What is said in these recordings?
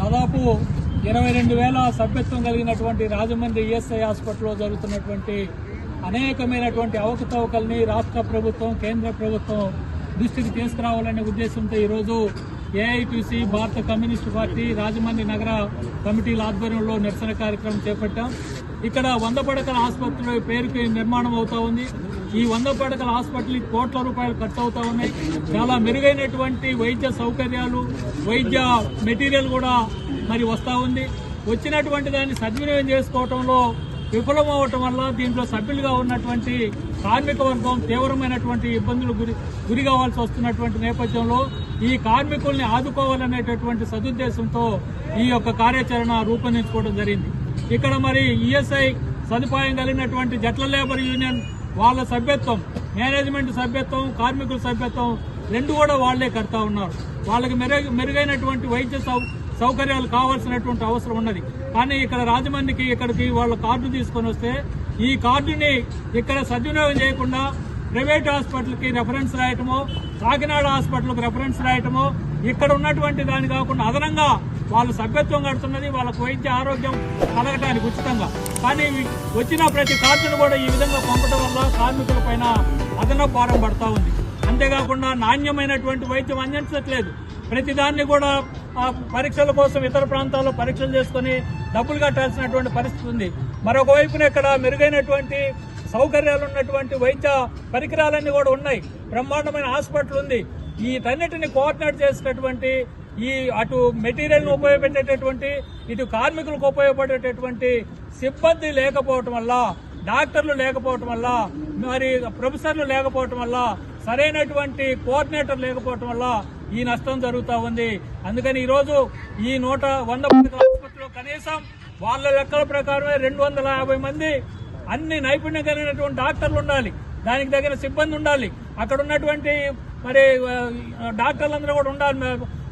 దాదాపు ఇరవై రెండు వేల సభ్యత్వం కలిగినటువంటి రాజమండ్రి ఈఎస్ఐ హాస్పిటల్లో జరుగుతున్నటువంటి అనేకమైనటువంటి అవకతవకల్ని రాష్ట్ర ప్రభుత్వం కేంద్ర ప్రభుత్వం దృష్టికి తీసుకురావాలనే ఉద్దేశంతో ఈరోజు ఏఐటీసీ భారత కమ్యూనిస్టు పార్టీ రాజమండ్రి నగర కమిటీల ఆధ్వర్యంలో నిరసన కార్యక్రమం చేపట్టాం. ఇక్కడ వంద పడకల పేరుకి నిర్మాణం అవుతా ఉంది. ఈ వంద పడకల హాస్పిటల్ కోట్ల రూపాయలు ఖర్చు అవుతా ఉన్నాయి. చాలా మెరుగైనటువంటి వైద్య సౌకర్యాలు వైద్య మెటీరియల్ కూడా మరి వస్తూ ఉంది. వచ్చినటువంటి దాన్ని సద్వినియోగం చేసుకోవటంలో విఫలమవటం వల్ల దీంట్లో సభ్యులుగా ఉన్నటువంటి కార్మిక వర్గం తీవ్రమైనటువంటి ఇబ్బందులు గురి గురి కావాల్సి వస్తున్నటువంటి నేపథ్యంలో ఈ కార్మికుల్ని ఆదుకోవాలనేటటువంటి సదుద్దేశంతో ఈ యొక్క కార్యాచరణ రూపొందించుకోవడం జరిగింది. ఇక్కడ మరి ఈఎస్ఐ సదుపాయం కలిగినటువంటి జట్ల లేబర్ యూనియన్ వాళ్ళ సభ్యత్వం మేనేజ్మెంట్ సభ్యత్వం కార్మికుల సభ్యత్వం రెండు కూడా వాళ్ళే కడతా ఉన్నారు. వాళ్ళకి మెరుగైనటువంటి వైద్య సౌ సౌకర్యాలు కావాల్సినటువంటి అవసరం ఉన్నది. కానీ ఇక్కడ రాజమండ్రికి ఇక్కడికి వాళ్ళ కార్డు తీసుకొని వస్తే ఈ కార్డుని ఇక్కడ సద్వినియోగం చేయకుండా ప్రైవేట్ హాస్పిటల్కి రెఫరెన్స్ రాయటమో కాకినాడ హాస్పిటల్కి రెఫరెన్స్ రాయటమో ఇక్కడ ఉన్నటువంటి దాని కాకుండా అదనంగా వాళ్ళు సభ్యత్వం కడుతున్నది వాళ్ళకు వైద్య ఆరోగ్యం కలగటానికి ఉచితంగా. కానీ వచ్చిన ప్రతి కార్డును కూడా ఈ విధంగా పంపడం వల్ల కార్మికుల పైన అదనపు భారం పడతా ఉంది. అంతేకాకుండా నాణ్యమైనటువంటి వైద్యం అందించట్లేదు. ప్రతిదాన్ని కూడా పరీక్షల కోసం ఇతర ప్రాంతాల్లో పరీక్షలు చేసుకుని డబ్బులు కట్టాల్సినటువంటి పరిస్థితి ఉంది. మరొక వైపున ఇక్కడ మెరుగైనటువంటి సౌకర్యాలు ఉన్నటువంటి వైద్య పరికరాలన్నీ కూడా ఉన్నాయి. బ్రహ్మాండమైన హాస్పిటల్ ఉంది. వీటన్నిటిని కోఆర్డినేట్ చేసేటటువంటి ఈ అటు మెటీరియల్ను ఉపయోగపెట్టేటటువంటి ఇటు కార్మికులకు ఉపయోగపడేటటువంటి సిబ్బంది లేకపోవటం వల్ల డాక్టర్లు లేకపోవటం వల్ల మరి ప్రొఫెసర్లు లేకపోవటం వల్ల సరైనటువంటి కోఆర్డినేటర్ లేకపోవటం వల్ల ఈ నష్టం జరుగుతూ ఉంది. అందుకని ఈరోజు ఈ నూట వంద ఆసుపత్రిలో కనీసం వాళ్ళ లెక్కల ప్రకారమే రెండు వందల యాభై మంది అన్ని నైపుణ్యం కలిగినటువంటి డాక్టర్లు ఉండాలి. దానికి తగిన సిబ్బంది ఉండాలి. అక్కడ ఉన్నటువంటి మరి డాక్టర్లందరూ కూడా ఉండాలి.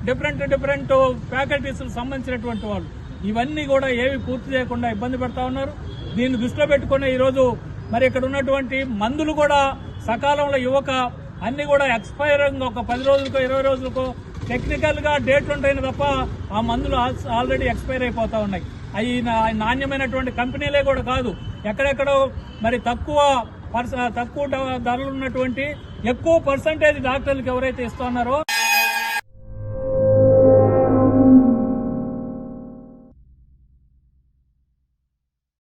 డిఫరెంట్ డిఫరెంట్ ఫ్యాకల్టీస్ సంబంధించినటువంటి వాళ్ళు. ఇవన్నీ కూడా ఏవి పూర్తి చేయకుండా ఇబ్బంది పెడతా ఉన్నారు. దీన్ని దృష్టిలో పెట్టుకునే ఈరోజు మరి ఇక్కడ ఉన్నటువంటి మందులు కూడా సకాలంలో ఇవ్వక అన్ని కూడా ఎక్స్పైర్ ఒక పది రోజులకో ఇరవై రోజులకో టెక్నికల్గా డేట్లు ఉంటాయి తప్ప ఆ మందులు ఆల్రెడీ ఎక్స్పైర్ అయిపోతూ ఉన్నాయి. అవి నా- నాణ్యమైనటువంటి కంపెనీలే కూడా కాదు. ఎక్కడెక్కడో మరి తక్కువ తక్కువ ధరలు ఉన్నటువంటి ఎక్కువ పర్సంటేజ్ డాక్టర్లకు ఎవరైతే ఇస్తున్నారో